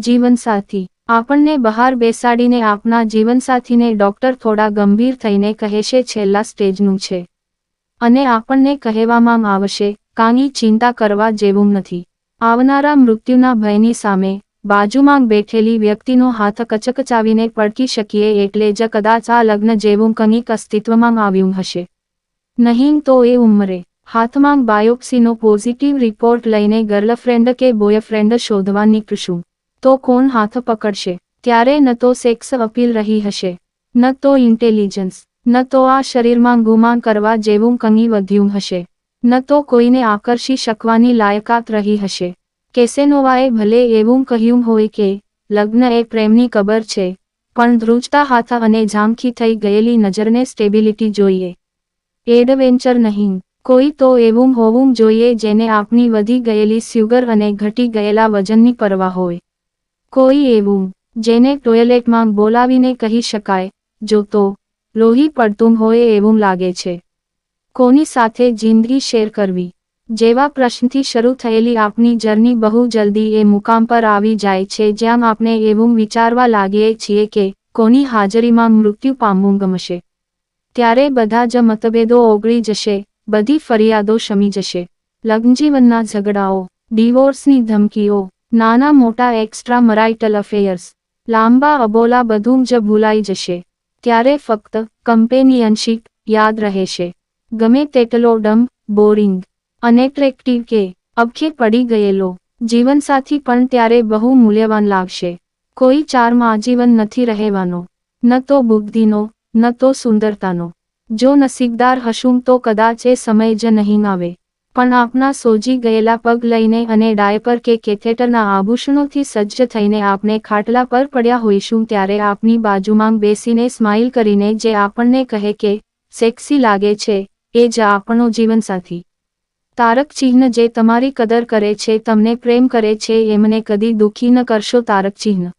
જીવનસાથી. આપણને બહાર બેસાડીને આપના જીવનસાથીને ડોક્ટર થોડા ગંભીર થઈને કહેશે છેલ્લા સ્ટેજનું છે. અને આપણને કહેવામાં આવશે, કાંઈ ચિંતા કરવા જેવું નથી. આવનારા મૃત્યુના ભયની સામે બાજુમાં બેઠેલી વ્યક્તિનો હાથ કચકચાવીને પડકી શકીએ એટલે જ કદાચ આ લગ્ન જેવું કંઈક અસ્તિત્વમાં આવ્યું હશે. નહીં તો એ ઉંમરે હાથમાં બાયોપ્સીનો પોઝિટિવ રિપોર્ટ લઈને ગર્લફ્રેન્ડ કે બોયફ્રેન્ડ શોધવા નીકળશું. તો કોણ હાથ પકડશે? ત્યારે ન તો સેક્સ અપીલ રહી હશે. ન તો ઇન્ટેલિજન્સ. ન તો આ શરીરમાં ગુમાન કરવા જેવું કંઈ વધ્યું હશે. ન તો કોઈને આકર્ષી શકવાની લાયકાત રહી હશે. કેસેનોવાએ ભલે એવું કહ્યું હોય કે, લગ્ન એ પ્રેમની કબર છે, પણ ધ્રુજતા હાથ અને ઝાંખી થઈ ગયેલી નજરને સ્ટેબિલિટી જોઈએ. એડવેન્ચર નહીં. કોઈ તો એવું હોવું જોઈએ જેને આપની વધી ગયેલી સ્યુગર અને ઘટી ગયેલા વજનની પરવા હોય. કોઈ એવું, જેને ટોયલેટમાં બોલાવીને કહી શકાય, જો તો, લોહી પડતું હોય એવું લાગે છે. કોની સાથે જિંદગી શેર કરવી? જેવા પ્રશ્નથી શરૂ થયેલી આપની જર્ની બહુ જલ્દી એ મુકામ પર આવી જાય છે જ્યાં આપણે એવું વિચારવા લાગીએ છીએ કે, કોની હાજરીમાં મૃત્યુ પામવું ગમશે. ત્યારે બધા જ મતભેદો ઓગળી જશે, બધી ફરિયાદો શમી જશે. લગ્નજીવનના ઝઘડાઓ, ડિવોર્સની ધમકીઓ નાના મોટા એક્સ્ટ્રા મરાઇટલ અફેયર્સ લાંબા અબોલા બધું જ ભૂલાઈ જશે. ત્યારે ફક્ત કમ્પેનિયનશીપ યાદ રહેશે. ગમે તેટલો ડમ બોરિંગ અનેટ્રેક્ટિવ કે અબખે પડી ગયેલો, જીવનસાથી પણ ત્યારે બહુ મૂલ્યવાન લાગશે. કોઈ ચારમાં આજીવન નથી રહેવાનો, ન તો બુદ્ધિનો, ન તો સુંદરતાનો. જો નસીબદાર હશું તો કદાચ એ સમય જ નહીં આવે. પણ આપના સોજી ગયેલા પગ લઈને અને ડાયપર કે કેથેટરના આભૂષણોથી સજ્જ થઈને આપણે ખાટલા પર પડ્યા હોઈશું ત્યારે આપની બાજુમાં બેસીને સ્માઇલ કરીને જે આપણને કહે કે, સેક્સી લાગે છે, એ જ આપણો જીવનસાથી. તારક ચિહ્ન જે તમારી કદર કરે છે, તમને પ્રેમ કરે છે, એમને કદી દુઃખી ન કરશો તારક ચિહ્ન.